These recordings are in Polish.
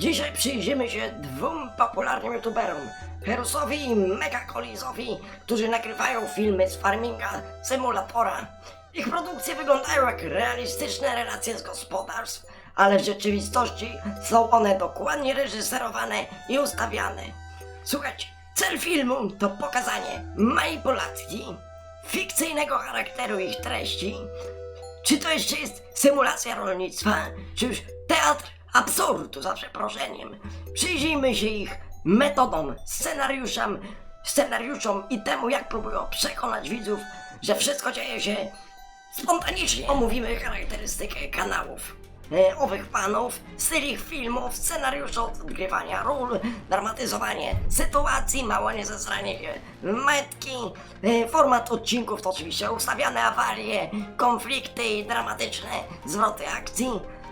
Dzisiaj przyjrzymy się dwóm popularnym youtuberom, Herusowi i Megakolizowi, którzy nagrywają filmy z farminga symulatora. Ich produkcje wyglądają jak realistyczne relacje z gospodarstw, ale w rzeczywistości są one dokładnie reżyserowane i ustawiane. Słuchajcie, cel filmu to pokazanie manipulacji, fikcyjnego charakteru ich treści, czy to jeszcze jest symulacja rolnictwa, czy już teatr absurdu za przeproszeniem? Przyjrzyjmy się ich metodom, scenariuszom, scenariuszom i temu, jak próbują przekonać widzów, że wszystko dzieje się spontanicznie. Omówimy charakterystykę kanałów. e, Owych panów, styl ich filmów, scenariusze odgrywania ról, dramatyzowanie sytuacji, małe niezesranie się metki, e, format odcinków to oczywiście ustawiane awarie, konflikty i dramatyczne zwroty akcji,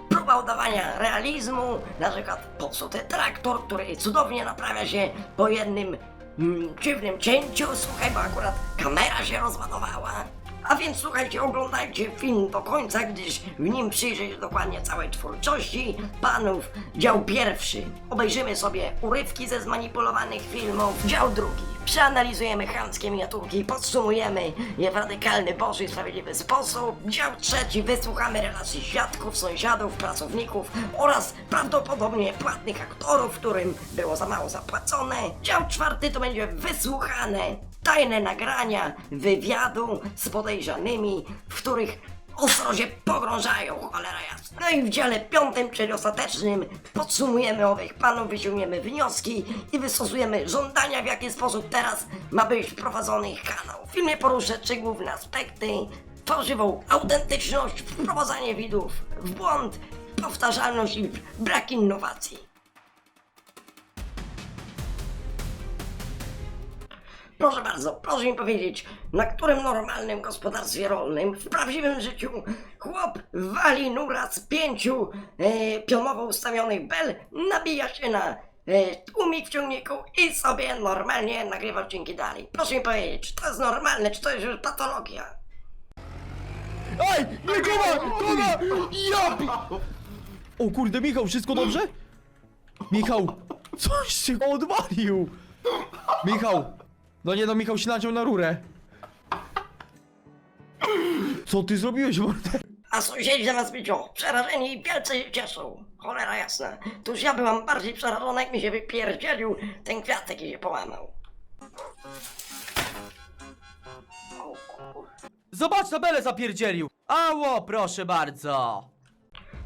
próba udawania realizmu, na przykład popsuty traktor, który cudownie naprawia się po jednym mm, dziwnym cięciu, słuchaj, bo akurat kamera się rozładowała. A więc słuchajcie, oglądajcie film do końca, gdyż w nim przyjrzy się dokładnie całej twórczości panów. Dział pierwszy. Obejrzymy sobie urywki ze zmanipulowanych filmów. Dział drugi. Przeanalizujemy chamskie miniaturki i podsumujemy je w radykalny, boży i sprawiedliwy sposób. Dział trzeci. Wysłuchamy relacji świadków, sąsiadów, pracowników oraz prawdopodobnie płatnych aktorów, którym było za mało zapłacone. Dział czwarty to będzie wysłuchane tajne nagrania wywiadu z podejrzanymi, w których ostro się pogrążają, cholera jasna. No i w dziale piątym, czyli ostatecznym, podsumujemy owych panów, wyciągniemy wnioski i wystosujemy żądania, w jaki sposób teraz ma być wprowadzony ich kanał. W filmie poruszę trzy główne aspekty, fałszywą autentyczność, wprowadzanie widzów w błąd, powtarzalność i brak innowacji. Proszę bardzo, proszę mi powiedzieć, na którym normalnym gospodarstwie rolnym w prawdziwym życiu chłop wali nura z pięciu e, pionowo ustawionych bel, nabija się na e, tłumik w ciągniku i sobie normalnie nagrywa odcinki dalej. Proszę mi powiedzieć, czy to jest normalne, czy to jest już patologia? Ej! Nie Kuba! Ja! O kurde, Michał, wszystko dobrze? Michał! Coś się odwalił! Michał! No nie no, Michał się naciął na rurę. Co ty zrobiłeś, mordę? A sąsiedzi być o, przerażeni i wielce się cieszą. Cholera jasna. Tuż ja byłam bardziej przerażona, jak mi się wypierdzielił ten kwiatek i się połamał. O kur... Zobacz, tabelę zapierdzielił! Ało, proszę bardzo!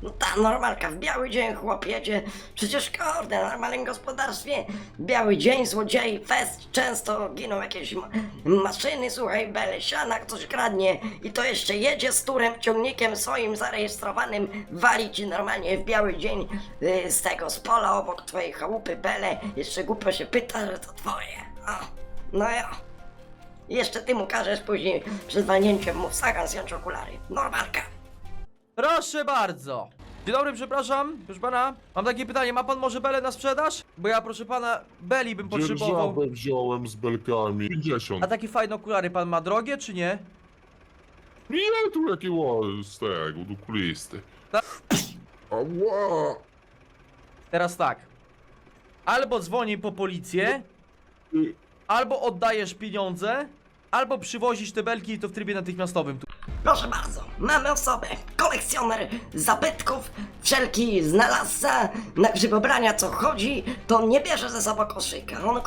No ta normalka w biały dzień chłop jedzie. Przecież kurde, normalnym gospodarstwie biały dzień, złodziei, fest, często giną jakieś ma maszyny, słuchaj, bele, siana, ktoś kradnie i to jeszcze jedzie z turem, ciągnikiem swoim zarejestrowanym, wali ci normalnie w biały dzień y, z tego, z pola obok twojej chałupy, bele, jeszcze głupio się pyta, że to twoje. O, no ja. Jeszcze ty mu każesz później przed walnięciem mu w zdjąć okulary. Normalka. Proszę bardzo! Dzień dobry, przepraszam, proszę pana. Mam takie pytanie, ma pan może belę na sprzedaż? Bo ja, proszę pana, beli bym potrzebował. Dzierżawę wziąłem z belkami. 50. A takie fajne okulary pan ma drogie, czy nie? Nie, tu jakiego z tego, do kulisty. Ta- Ała! Teraz tak. Albo dzwoni po policję, Y, albo oddajesz pieniądze, albo przywozisz te belki i to w trybie natychmiastowym. Tu- Proszę bardzo, mamy osobę, kolekcjoner zabytków, wszelki znalazca, na grzybobrania co chodzi, to nie bierze ze sobą koszyka, on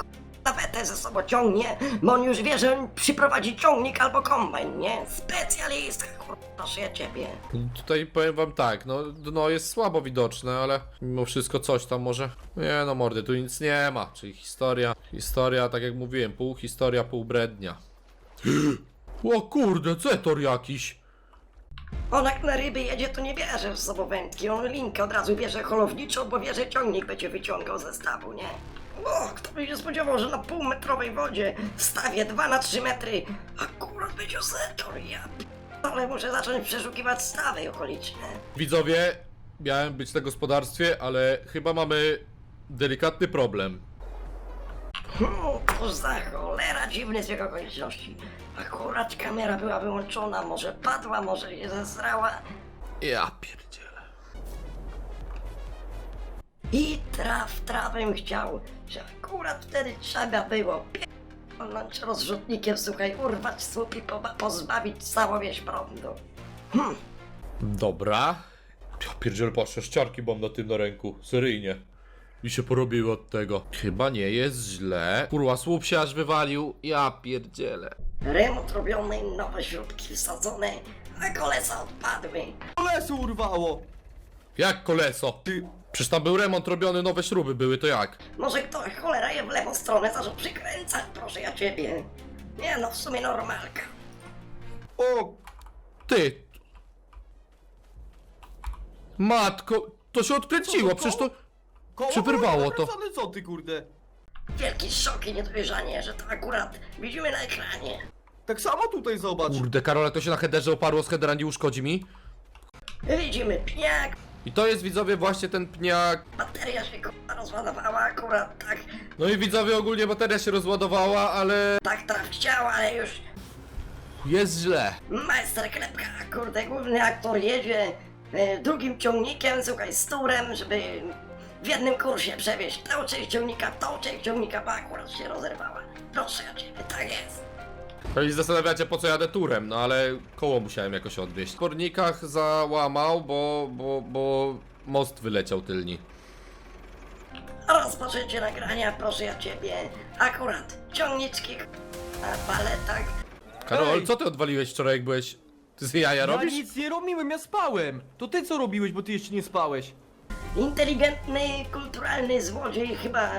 lawetę ze sobą ciągnie, bo on już wie, że przyprowadzi ciągnik albo kombajn, nie? Specjalista, kur... proszę ja ciebie. Tutaj powiem wam tak, no dno jest słabo widoczne, ale mimo wszystko coś tam może. Nie no mordy, tu nic nie ma, czyli historia, historia, tak jak mówiłem, pół historia, pół brednia. O kurde, cetor jakiś. On jak na ryby jedzie, to nie bierze ze sobą wędki, on linkę od razu bierze holowniczą, bo wie, że ciągnik będzie wyciągał ze stawu, nie? O, kto by się spodziewał, że na półmetrowej wodzie stawię 2 na 3 metry, akurat będzie setor, ja ale muszę zacząć przeszukiwać stawy okoliczne. Widzowie, miałem być na gospodarstwie, ale chyba mamy delikatny problem. Hmm, to za cholera dziwny zbieg okoliczności. Akurat kamera była wyłączona, może padła, może się zesrała. Ja pierdzielę. I traf, trafem chciał, że akurat wtedy trzeba było pierdolnąć rozrzutnikiem, słuchaj, urwać słup i po- pozbawić całą wieś prądu. Dobra. Ja pierdziel, patrzę, ściarki mam na tym na ręku. Seryjnie. I się porobiły od tego. Chyba nie jest źle. Kurwa, słup się aż wywalił. Ja pierdzielę. Remont robiony, nowe śrubki wsadzone, a kolesa odpadły. Kolesu urwało! Jak koleso? Ty... Przecież tam był remont robiony, nowe śruby były, to jak? Może ktoś cholera je w lewą stronę zaczął przykręcać, proszę ja ciebie. Nie no, w sumie normalka. O! Ty! Matko, to się odkręciło, przecież to... Koło to. nakręcone, co ty kurde? Wielki szok i niedowierzanie, że to akurat widzimy na ekranie. Tak samo tutaj zobacz. Kurde, Karole, to się na headerze oparło, z headera nie uszkodzi mi. Widzimy pniak, I to jest, widzowie, właśnie ten pniak. bateria się kurwa rozładowała akurat tak, No i widzowie, ogólnie bateria się rozładowała, ale... tak traf chciał, ale już Jest źle. majster klepka, kurde, główny aktor jedzie e, drugim ciągnikiem, słuchaj, z turem, żeby w jednym kursie przewieźć tą część ciągnika, tą część ciągnika, bo akurat się rozerwała. Proszę ja ciebie, tak jest. Pewnie się zastanawiacie, po co jadę turem, no ale koło musiałem jakoś odwieźć. W kornikach załamał, bo, bo, bo most wyleciał tylni. Rozpoczęcie nagrania, proszę ja ciebie. Akurat ciągniczki na paletach. Karol, Ej! co ty odwaliłeś wczoraj, jak byłeś... Ty z jaja Ja robisz? nic nie robiłem, ja spałem! To ty co robiłeś, bo ty jeszcze nie spałeś? Inteligentny, kulturalny złodziej chyba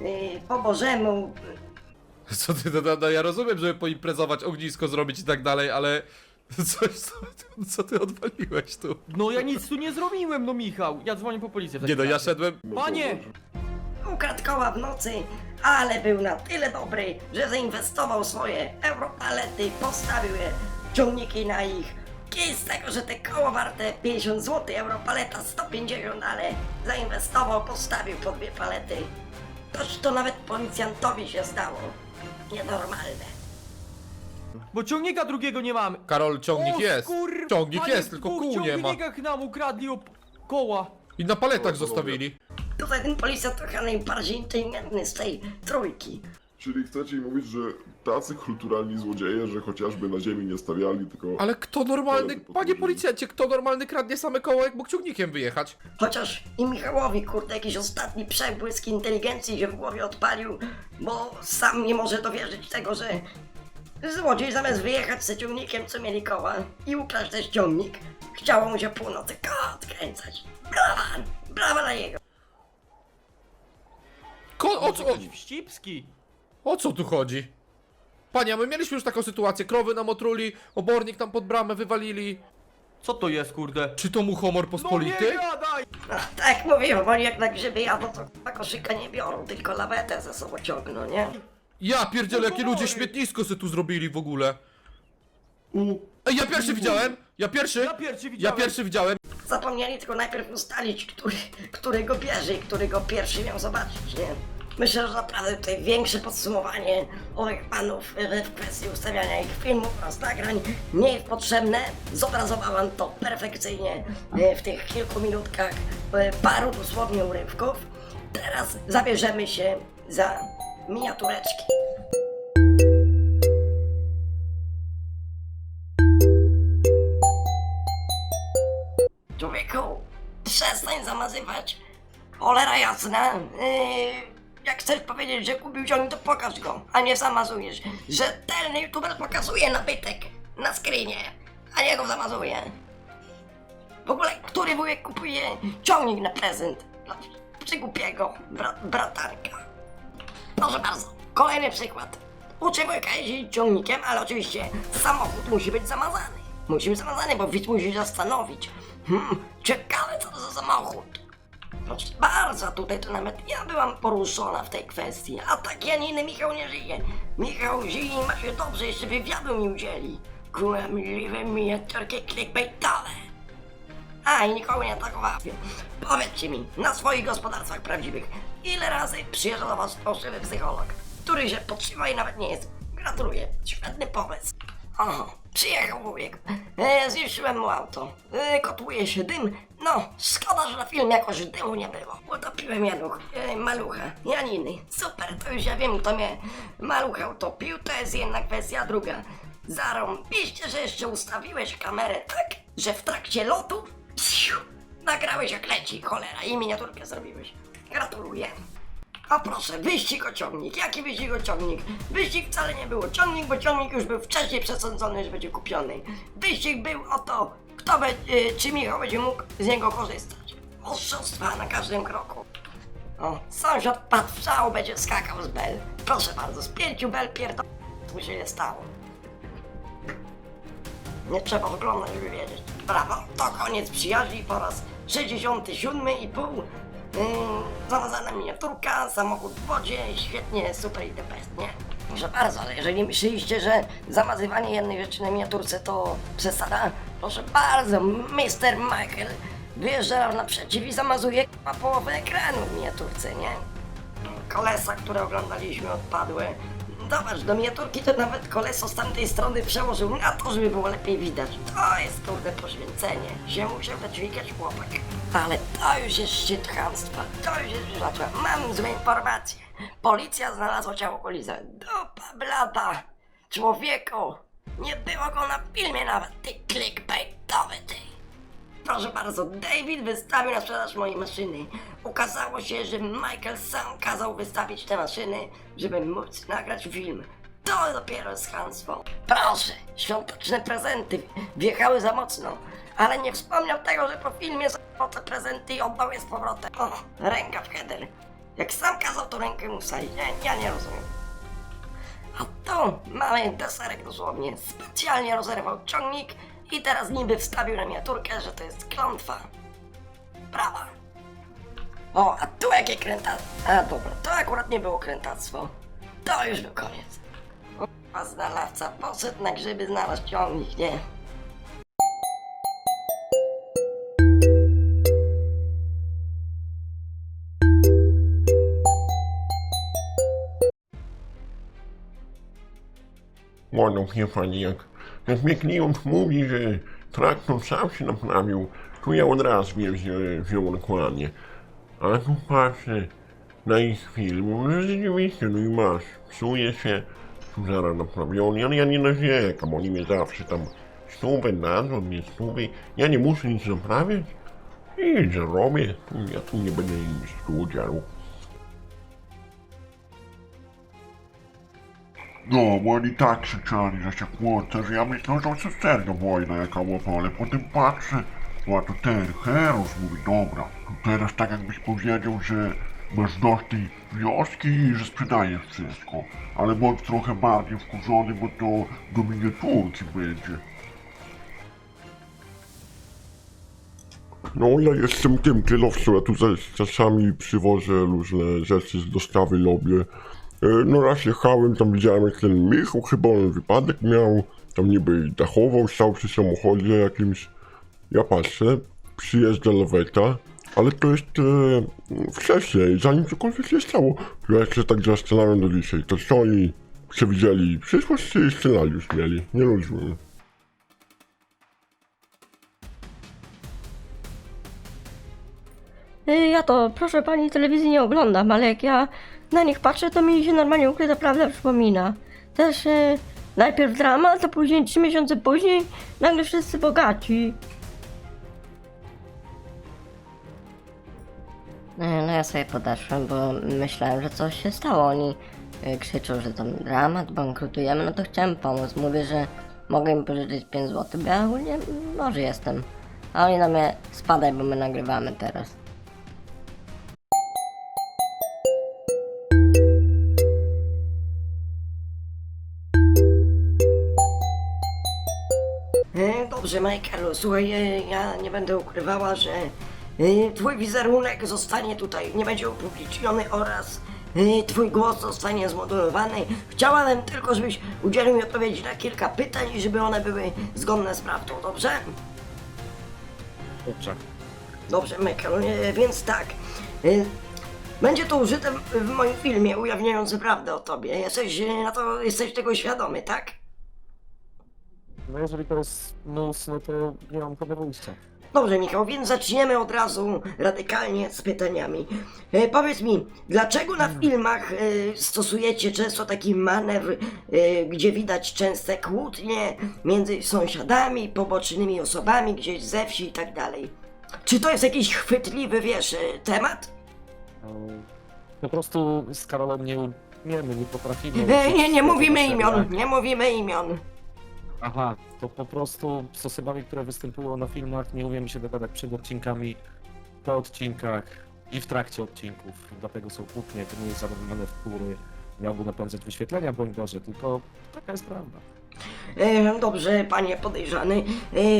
y, po bożemu. Co ty, no, no, no ja rozumiem, żeby poimprezować, ognisko zrobić i tak dalej, ale... Coś, co, co ty odwaliłeś tu? No ja nic tu nie zrobiłem, no Michał. Ja dzwonię po policję w Nie takim no, ja razie. szedłem... Panie! Ukradł koła w nocy, ale był na tyle dobry, że zainwestował swoje europalety, postawił je ciągniki na ich. I z tego, że te koło warte 50 zł, europaleta 150, ale zainwestował, postawił po dwie palety. Toż to nawet policjantowi się zdało. Nienormalne. Bo ciągnika drugiego nie mamy. Karol, ciągnik o, jest. Skur... Ciągnik Panie, jest, tylko w dwóch kół nie ma. ciągnikach nam ukradli op... koła. I na paletach zostawili. Tutaj ten policjant trochę najbardziej inteligentny z tej trójki. Czyli chcecie mi mówić, że tacy kulturalni złodzieje, że chociażby na ziemi nie stawiali, tylko... Ale kto normalny, panie policjancie, kto normalny kradnie same koło, jak mógł ciągnikiem wyjechać? Chociaż i Michałowi, kurde, jakiś ostatni przebłysk inteligencji się w głowie odpalił, bo sam nie może dowierzyć tego, że złodziej zamiast wyjechać z ciągnikiem, co mieli koła i ukraść też ciągnik, chciało mu się północy koła odkręcać. Brawa! Brawa dla jego! Ko o, co, wścibski. O co tu chodzi? Panie, a my mieliśmy już taką sytuację, krowy nam otruli, obornik tam pod bramę wywalili. Co to jest, kurde? Czy to mu humor No pospolity? nie gadaj! No, tak mówiłem, oni jak na grzyby jadą, to na koszyka nie biorą, tylko lawetę ze sobą ciągną, nie? Ja pierdzielę, jakie ludzie śmietnisko se tu zrobili w ogóle. Ej, ja pierwszy widziałem! Ja pierwszy! Ja pierwszy Ja widziałem. pierwszy widziałem! Zapomnieli tylko najpierw ustalić, który, który go bierze i który go pierwszy miał zobaczyć, nie? Myślę, że naprawdę tutaj większe podsumowanie owych panów w kwestii ustawiania ich filmów oraz nagrań nie jest potrzebne. Zobrazowałam to perfekcyjnie e, w tych kilku minutkach, e, paru dosłownie urywków. Teraz zabierzemy się za miniatureczki. Człowieku, przestań zamazywać. Cholera jasna. Yy, jak chcesz powiedzieć, że kupił ciągnik, to pokaż go, a nie zamazujesz. Rzetelny youtuber pokazuje nabytek na screenie, a nie go zamazuje. W ogóle, który wujek kupuje ciągnik na prezent dla przygłupiego bra bratanka? Proszę bardzo, kolejny przykład. Uczę wujka jeździć ciągnikiem, ale oczywiście samochód musi być zamazany. Musi być zamazany, bo widz musi się zastanowić. Hmm, ciekawe co to za samochód. Proszę bardzo, tutaj to nawet ja byłam poruszona w tej kwestii, a tak ja nie inny Michał nie żyje. Michał żyje i ma się dobrze, jeszcze wywiadu mi udzieli. Kłamliwe miniaturki clickbaitowe. A, i nikogo nie atakowałem. Powiedzcie mi, na swoich gospodarstwach prawdziwych, ile razy przyjeżdża do was fałszywy psycholog, który się podszywa i nawet nie jest. Gratuluję, świetny pomysł. O, Przyjechał wujek. E, zniszczyłem mu auto. E, się dym. No, szkoda, że na film jakoś dymu nie było. Utopiłem Januch, e, malucha, Janiny. Super, to już ja wiem, kto mnie malucha utopił. To jest jednak kwestia druga. Zarąbiście, że jeszcze ustawiłeś kamerę tak, że w trakcie lotu psiu, nagrałeś jak leci, cholera, i miniaturkę zrobiłeś. Gratuluję. O proszę, wyścig o ciągnik. Jaki wyścig o ciągnik? Wyścig wcale nie było ciągnik, bo ciągnik już był wcześniej przesądzony, że będzie kupiony. Wyścig był o to, kto be, y, czy Michał będzie mógł z niego korzystać. Oszustwa na każdym kroku. O, sąsiad padł w szał, będzie skakał z bel. Proszę bardzo, z pięciu bel pierdol... mu się nie stało. Nie trzeba oglądać, żeby wiedzieć. Brawo, to koniec przyjaźni po raz 67 i pół. Yy, zamazana miniaturka, samochód w wodzie, świetnie, super i the best, nie? Proszę bardzo, ale jeżeli myśleliście, że zamazywanie jednej rzeczy na miniaturce to przesada, proszę bardzo, Mr. Michael wyjeżdża nam naprzeciw i zamazuje połowę ekranu w miniaturce, nie? kolesa, które oglądaliśmy, odpadły. Zobacz, do miniaturki to nawet koleso z tamtej strony przełożył na to, żeby było lepiej widać. To jest kurde poświęcenie. Się musiał dźwigać chłopak. Ale to już jest szczyt chamstwa. To już jest rzecz. Mam złe informacje. Policja znalazła ciało Koliza. Dupa blada. Człowieku. Nie było go na filmie nawet. Ty clickbaitowy ty. Proszę bardzo, David wystawił na sprzedaż mojej maszyny. Okazało się, że Michael sam kazał wystawić te maszyny, żeby móc nagrać film. To dopiero jest chamstwo. Proszę, świąteczne prezenty wjechały za mocno, ale nie wspomniał tego, że po filmie zabrał te prezenty i oddał je z powrotem. O, ręka w header. Jak sam kazał, to rękę mu. Nie, ja nie rozumiem. A tu mamy deserek dosłownie. Specjalnie rozerwał ciągnik i teraz niby wstawił na miniaturkę, że to jest klątwa. Brawa. O, a tu jakie kręta... A dobra, to akurat nie było krętactwo. To już był koniec. A znalazca poszedł na grzyby znalazł ciągnik, nie? Ładną wie pani, jak, jak mnie klient mówi, że traktor sam się naprawił, to ja od razu wiem, że wziął dokładnie. A tu patrzę na ich film, no rzeczywiście, no i masz, psuje się, tu zaraz naprawiony, ale ja nie narzekam, oni mnie zawsze tam stówę dadzą, mnie stówy, ja nie muszę nic naprawiać. I zarobię, ja tu nie będę im No, bo oni tak krzyczeli, że się kłócę, że ja myślałem, że to serio wojna jaka łapa, ale potem patrzę, a to ten Heros mówi, dobra, to teraz tak jakbyś powiedział, że masz dość tej wioski i że sprzedajesz wszystko, ale bądź trochę bardziej wkurzony, bo to do miniaturki będzie. No ja jestem tym kierowcą, ja tutaj czasami przywożę różne rzeczy z dostawy robię. E, No raz jechałem, tam widziałem jak ten Michał chyba on wypadek miał, tam niby dachował, stał przy samochodzie jakimś. Ja patrzę, przyjeżdża laweta, ale to jest e, wcześniej, zanim cokolwiek się stało. Ja się tak zastanawiam do dzisiaj, to co oni przewidzieli przyszłość czy scenariusz mieli, nie rozumiem. Ja to, proszę pani, telewizji nie oglądam, ale jak ja na nich patrzę, to mi się normalnie ukryta prawda przypomina. Też y, najpierw dramat, a później, trzy miesiące później, nagle wszyscy bogaci. No ja sobie podeszłem, bo myślałem, że coś się stało. Oni y, krzyczą, że tam dramat, bankrutujemy, no to chciałem pomóc. Mówię, że mogę im pożyczyć 5 zł, bo ja ogólnie może jestem. A oni na mnie spadaj, bo my nagrywamy teraz. Dobrze, Michaelu, słuchaj, e, ja nie będę ukrywała, że e, twój wizerunek zostanie tutaj, nie będzie upubliczniony oraz e, twój głos zostanie zmodulowany. Chciałabym tylko, żebyś udzielił mi odpowiedzi na kilka pytań i żeby one były zgodne z prawdą, dobrze? Dobrze. Dobrze, Michael, więc tak. Będzie to użyte w, moim filmie ujawniającym prawdę o tobie. Jesteś na to, jesteś tego świadomy, tak? No jeżeli to jest mus, no to nie mam chyba wyjścia. Dobrze, Michał, więc zaczniemy od razu radykalnie z pytaniami. E, powiedz mi, dlaczego na filmach e, stosujecie często taki manewr, e, gdzie widać częste kłótnie między sąsiadami, pobocznymi osobami, gdzieś ze wsi i tak dalej? Czy to jest jakiś chwytliwy, wiesz, e, temat? No, Po prostu z Karolem nie umiemy, nie potrafimy. E, nie, nie uczyć mówimy imion, nie mówimy imion. Aha, to po prostu z osobami, które występują na filmach, nie umiemy się dogadać przed odcinkami, po odcinkach i w trakcie odcinków. Dlatego są kłótnie, to nie jest żaden manewr, który miałby napędzać wyświetlenia, broń Boże, tylko taka jest prawda. E, dobrze, panie podejrzany.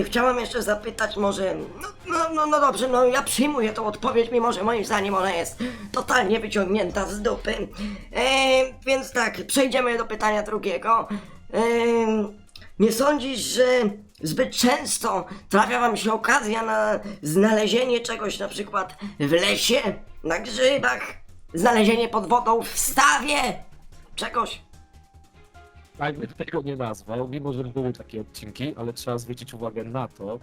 E, chciałam jeszcze zapytać może... No, no, no, no dobrze, no ja przyjmuję tą odpowiedź, mimo że moim zdaniem ona jest totalnie wyciągnięta z dupy. E, więc tak, przejdziemy do pytania drugiego. E, nie sądzisz, że zbyt często trafia wam się okazja na znalezienie czegoś na przykład w lesie, na grzybach, znalezienie pod wodą w stawie, czegoś? Tak bym tego nie nazwał, mimo że były takie odcinki, ale trzeba zwrócić uwagę na to,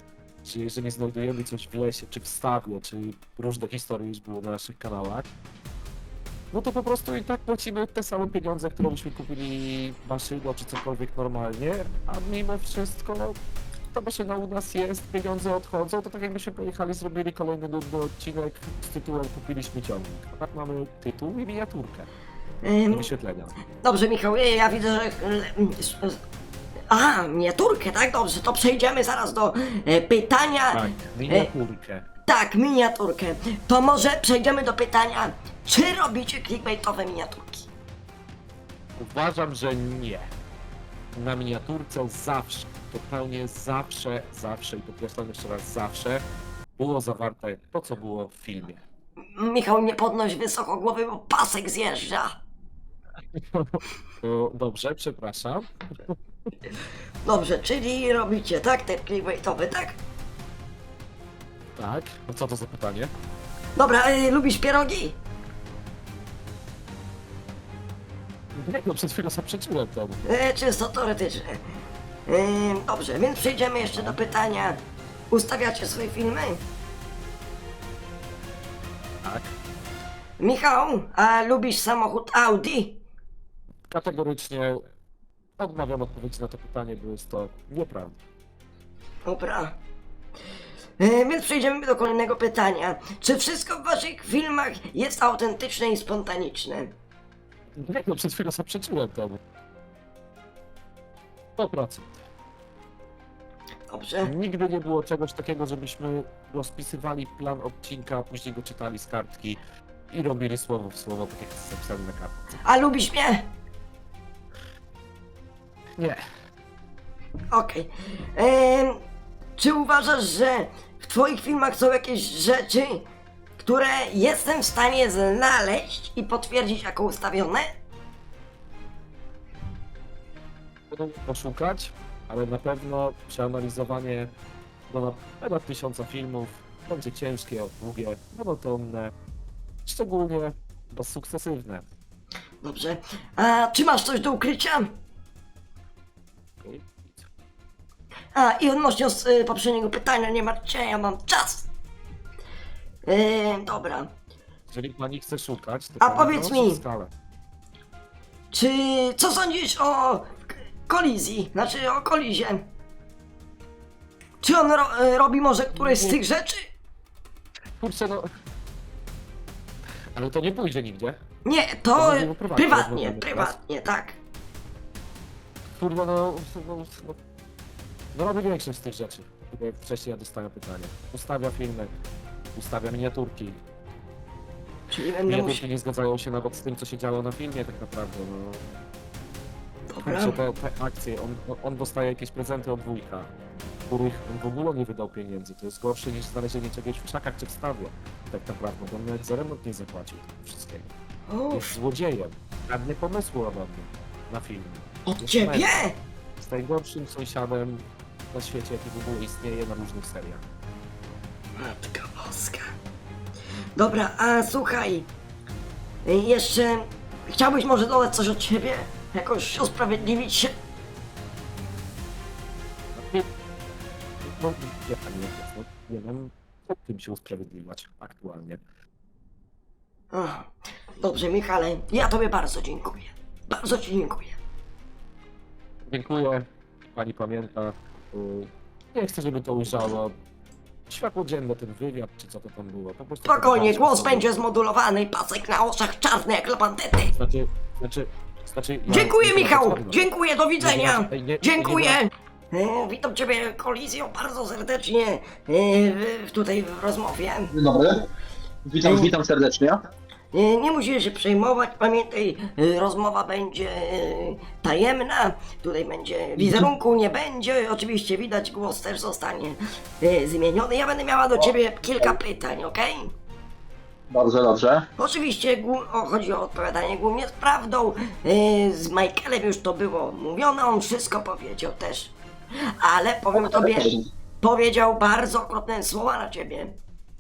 że jeżeli znajdujemy coś w lesie, czy w stawie, czy różne historie już były na naszych kanałach, no to po prostu i tak płacimy te same pieniądze, które byśmy kupili maszyną, czy cokolwiek normalnie, a mimo wszystko no, ta maszyna u nas jest, pieniądze odchodzą, to tak jakbyśmy pojechali, zrobili kolejny nudny odcinek z tytułem kupiliśmy ciągnik. A tak mamy tytuł i miniaturkę Em, do wyświetlenia. Dobrze, Michał, ja, ja widzę, że. A, miniaturkę, tak? Dobrze, to przejdziemy zaraz do e, pytania. Tak, miniaturkę. Tak, miniaturkę. To może przejdziemy do pytania, czy robicie clickbaitowe miniaturki? Uważam, że nie. Na miniaturce zawsze, totalnie zawsze, zawsze i podkreślam jeszcze raz zawsze, było zawarte to, co było w filmie. Michał, nie podnoś wysoko głowy, bo pasek zjeżdża. To dobrze, przepraszam. Dobrze, czyli robicie, tak? Te clickbaitowe, tak? Tak, no co to za pytanie? Dobra, e, lubisz pierogi? Nie, no przed chwilą zaprzeczyłem temu. E, czysto teoretycznie. E, dobrze, więc przejdziemy jeszcze do pytania. Ustawiacie swoje filmy? Tak. Michał, a lubisz samochód Audi? Kategorycznie odmawiam odpowiedzi na to pytanie, bo jest to nieprawda. Dobra. E, więc przejdziemy do kolejnego pytania. Czy wszystko w waszych filmach jest autentyczne i spontaniczne? Nie, no przed chwilą zaprzeczyłem temu. 100%. Dobrze. Nigdy nie było czegoś takiego, żebyśmy rozpisywali plan odcinka, a później go czytali z kartki i robili słowo w słowo, tak jak jest zapisane na kartce. A lubisz mnie? Nie. Okej. Em, Czy uważasz, że twoich filmach są jakieś rzeczy, które jestem w stanie znaleźć i potwierdzić jako ustawione? Poszukać, ale na pewno przeanalizowanie na ponad tysiąca filmów będzie ciężkie, długie, monotonne, szczególnie bezsukcesywne. Dobrze. A czy masz coś do ukrycia? A, i odnośnie y, poprzedniego pytania, nie martwcie, ja mam czas. Yy, dobra. Jeżeli pani chce szukać, to A pani powiedz proszę mi. skalę. Czy co sądzisz o k- kolizji? Znaczy o kolizie? Czy on ro, y, robi może któreś z tych rzeczy? Kurczę, no... Ale to nie pójdzie nigdzie. Nie, To to prywatnie, prywatnie, rozmawiamy prywatnie, tak. Kurwa, no, no, no, no robię większość z tych rzeczy. Tylko wcześniej ja dostałem pytanie. Ustawia filmy, ustawia miniaturki. Czyli będę musiał. Miniaturki nie zgadzają się nawet z tym, co się działo na filmie tak naprawdę. No, Dobra. kurczę, te, te akcje, on, on dostaje jakieś prezenty od wujka, których on w ogóle nie wydał pieniędzy. To jest gorsze niż znalezienie czegoś w krzakach czy w stawie. Tak naprawdę, bo on nawet za remont nie zapłacił tego wszystkiego. Jest złodziejem. Żadne pomysłu mnie na film. od Jest ciebie? mega. z najgorszym sąsiadem na świecie, jaki w ogóle istnieje na różnych seriach. Matka boska. Dobra, a słuchaj. y, Jeszcze chciałbyś może dodać coś od ciebie? Jakoś usprawiedliwić się? No, ja nie wiem, no, nie wiem, co tym się usprawiedliwiać aktualnie. Ach, Dobrze, Michale, ja tobie bardzo dziękuję. Bardzo ci dziękuję. Dziękuję, pani pamięta. Y, Nie chcę, żeby to ujrzało światło dzienne, ten wywiad, czy co to tam było. Po prostu Spokojnie, pokazać głos będzie zmodulowany, pasek na oczach czarny jak lapantety. Znaczy, znaczy, znaczy... ja- Dziękuję, Michał! Dziękuję, do widzenia! Nie, nie, nie, Dziękuję! E, Witam ciebie, kolizją, bardzo serdecznie e, w- tutaj w rozmowie. Dzień dobry. Witam, witam serdecznie. E, Nie musisz się przejmować, pamiętaj, e, rozmowa będzie e, tajemna, tutaj będzie wizerunku, nie będzie, oczywiście widać, głos też zostanie zmieniony. Ja będę miała do ciebie kilka pytań, okej? Bardzo dobrze. Oczywiście o, chodzi o odpowiadanie głównie z prawdą. Z Michaelem już to było mówione, on wszystko powiedział też. Ale powiem tobie, powiedział bardzo okropne słowa na ciebie.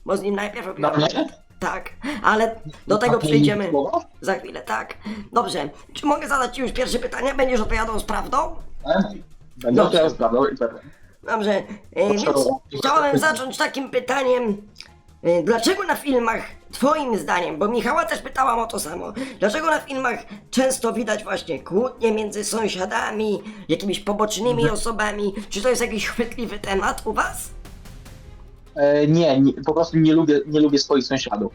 Bo z nim najpierw Na robiłem. Tak, ale do tego słowa? za chwilę, tak. Dobrze, czy mogę zadać ci już pierwsze pytanie? Będziesz odpowiadał z prawdą? E? Będę Dobrze. teraz sprawdzał i pewnie. Dobrze, e, więc chciałem zacząć takim pytaniem. e, Dlaczego na filmach, twoim zdaniem, bo Michała też pytałam o to samo, dlaczego na filmach często widać właśnie kłótnie między sąsiadami, jakimiś pobocznymi osobami? Czy to jest jakiś chwytliwy temat u was? E, nie, nie, po prostu nie lubię, nie lubię swoich sąsiadów.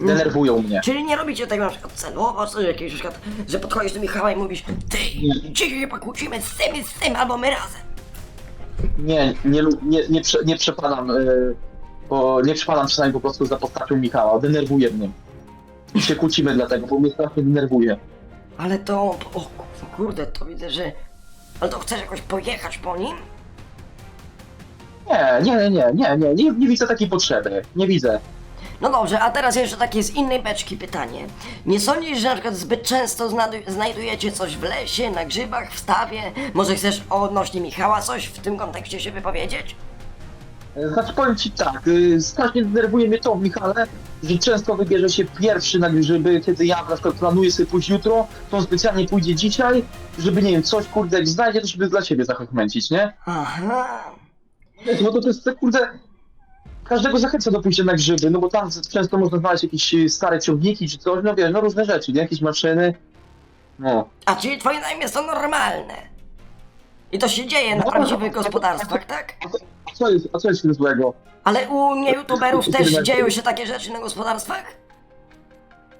Denerwują mnie. Czyli nie robicie tego na przykład celowo, czy jakieś na przykład, że podchodzisz do Michała i mówisz Ty, dzisiaj się pokłócimy z tym i z tym, albo my razem. Nie, nie, lu- nie, nie, prze, nie przepadam, e, bo nie przepadam czasami po prostu za postacią Michała. Denerwuje mnie. I się kłócimy dlatego, bo mnie strasznie denerwuje. Ale to, o ku- kurde, to widzę, że... Ale to chcesz jakoś pojechać po nim? Nie, nie, nie, nie, nie, nie, nie, widzę takiej potrzeby. Nie widzę. No dobrze, a teraz jeszcze takie z innej beczki pytanie. Nie sądzisz, że na przykład zbyt często znadu- znajdujecie coś w lesie, na grzybach, w stawie? Może chcesz odnośnie Michała coś w tym kontekście się wypowiedzieć? Znaczy powiem ci tak, y, strasznie denerwuje mnie to Michale, że często wybierze się pierwszy na grzyby, kiedy ja na przykład planuję sobie pójść jutro, to on specjalnie pójdzie dzisiaj, żeby nie wiem, coś kurde jak znajdzie, to żeby dla siebie zachęcić, nie? Aha. No to, to jest tak, kurde, każdego zachęca do pójścia na grzyby, no bo tam często można znaleźć jakieś y, stare ciągniki czy coś, no wiesz, no różne rzeczy, nie? Jakieś maszyny, no. A czyli zdaniem jest to normalne? I to się dzieje na No, prawdziwych no, gospodarstwach, tak? A co jest, a co jest w tym złego? Ale u nie youtuberów też dzieją się takie rzeczy na gospodarstwach?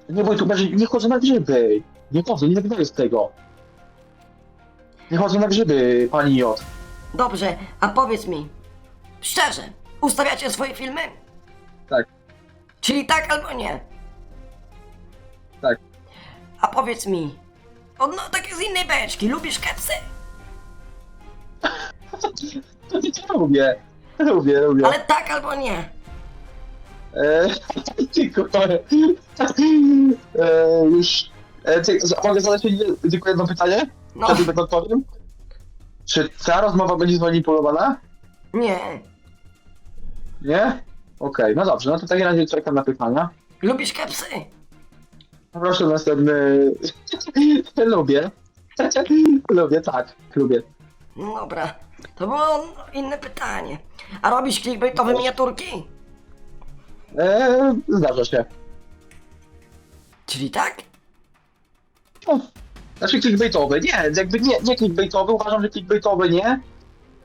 Nie, bo tu nie chodzą na grzyby, nie chodzą, nie nagrywają z tego. Nie chodzą na grzyby, pani J. Dobrze, a powiedz mi, szczerze, ustawiacie swoje filmy? Tak. Czyli tak albo nie? Tak. A powiedz mi, o, no takie z innej beczki, lubisz kepsy? Lubię, lubię, lubię. Ale tak albo nie? E, dziękuję. E, już. E, ty, mogę zadać tylko jedno pytanie? No, Wtedy odpowiem. Czy ta rozmowa będzie zmanipulowana? nie. Nie? Okej, no dobrze, no to w takim razie czekam na pytania. Lubisz kepsy? Proszę następny. lubię. lubię, tak, lubię. No dobra, to było inne pytanie. A robisz clickbaitowe miniaturki? E, zdarza się. Czyli tak? O, Znaczy clickbaitowe, nie, jakby nie, nie clickbaitowe, uważam, że clickbaitowe nie.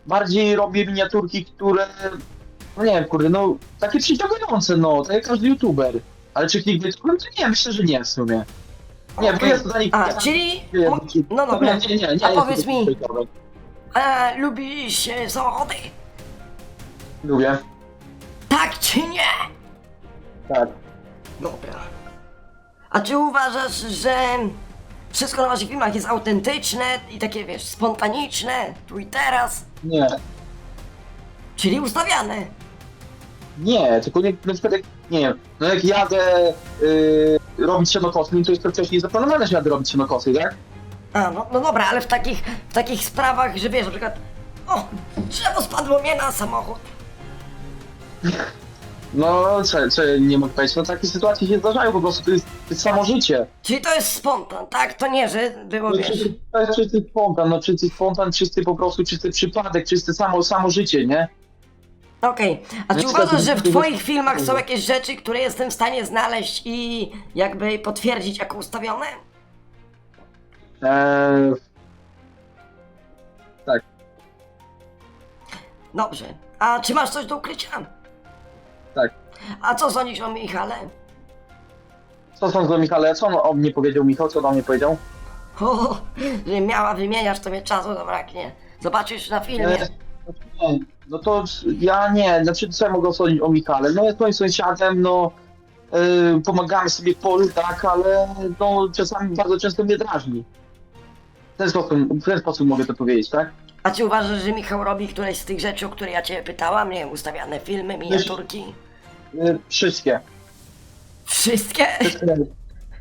Bardziej robię miniaturki, które, no nie wiem, kurde, no takie przyciągające, no, tak jak każdy youtuber. Ale czy clickbaitowe? To nie, myślę, że nie w sumie. Nie, bo jest nich... A, czyli... No dobra, Nie, nie, nie, nie a powiedz mi, a lubisz e, samochody? Lubię, Tak czy nie? tak. Dobra. A czy uważasz, że wszystko na waszych filmach jest autentyczne i takie, wiesz, spontaniczne, tu i teraz? Nie, Czyli ustawiane? Nie, tylko nie, na przykład jak, nie wiem, no jak jadę y, robić sianokosy, no to jest to wcześniej zaplanowane, że jadę robić sianokosy, tak? A, no, no dobra, ale w takich, w takich sprawach, że wiesz, na przykład, o, drzewo spadło mnie na samochód. No, co, co ja nie mogę powiedzieć, no takie sytuacje się zdarzają, po prostu to jest, to jest samo życie. Czyli to jest spontan, tak? To nie, że było, No, wiesz... czysty, to jest czysty spontan, no czysty spontan, czysty po prostu, czysty przypadek, czysty samo, samo życie, nie? Okej, a czy Wiesz, uważasz, że w to- twoich filmach są jakieś rzeczy, które jestem w stanie znaleźć i jakby potwierdzić jako ustawione? Eee, Dobrze. A czy masz coś do ukrycia? Tak. A co sądzisz o Michale? co sądzę o Michale? Co on o mnie powiedział, Michał? Co do mnie powiedział? O, że miała wymieniać, to mnie czasu zabraknie. Zobaczysz na filmie. Nie, nie, no to ja nie, znaczy co ja mogę sądzić o Michale? No jest moim sąsiadem, no yy, pomagamy sobie w polu, tak, ale no czasami bardzo często mnie drażni. W ten sposób, w ten sposób mogę to powiedzieć, tak? A czy uważasz, że Michał robi któreś z tych rzeczy, o które ja ciebie pytałam? Nie wiem, ustawiane filmy, miniaturki? Yy, wszystkie. Wszystkie? Wszystkie,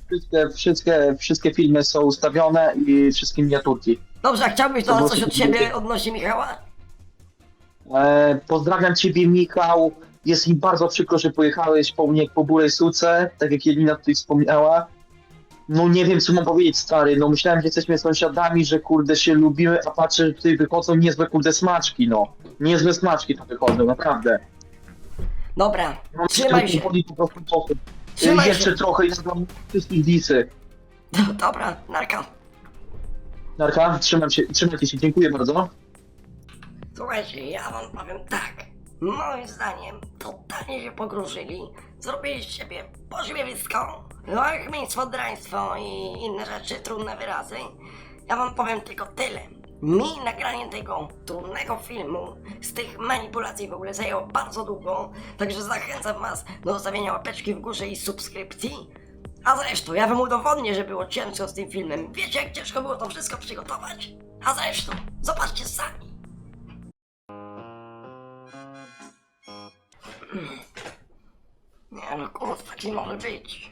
wszystkie, wszystkie, wszystkie filmy są ustawione i wszystkie miniaturki. Dobrze, a chciałbyś To dodać coś od siebie odnośnie Michała? E, pozdrawiam Ciebie, Michał. Jest mi bardzo przykro, że pojechałeś po mnie po Burej Suce, tak jak Jelina tutaj wspomniała. No nie wiem, co mam powiedzieć, stary. No myślałem, że jesteśmy sąsiadami, że kurde się lubimy, a patrzę, że tutaj wychodzą niezłe kurde smaczki, no. Niezłe smaczki to wychodzą, naprawdę. Dobra, No, trzymaj się. Po prostu sposób. Trzymaj Jeszcze się. trochę i nagram wszystkich disy. Dobra, narka. Narka, trzymam się, trzymajcie się, dziękuję bardzo. Słuchajcie, ja wam powiem tak. Moim zdaniem totalnie się pogruszyli. Zrobili z siebie pośmiewisko, łachmństwo, draństwo i inne rzeczy, trudne wyrazy. Ja wam powiem tylko tyle. Mi nagranie tego trudnego filmu z tych manipulacji w ogóle zajęło bardzo długo, także zachęcam was do zostawienia łapeczki w górze i subskrypcji. A zresztą, ja wam udowodnię, że było ciężko z tym filmem. Wiecie, jak ciężko było to wszystko przygotować? A zresztą, zobaczcie sami. Nie no kurwa, tak nie może być.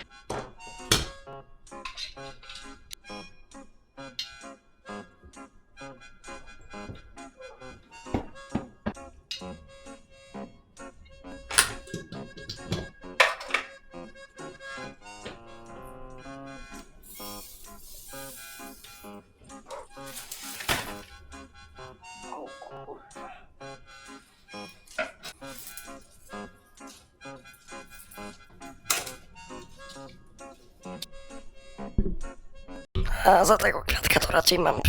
A za tego kwiatka to raczej mam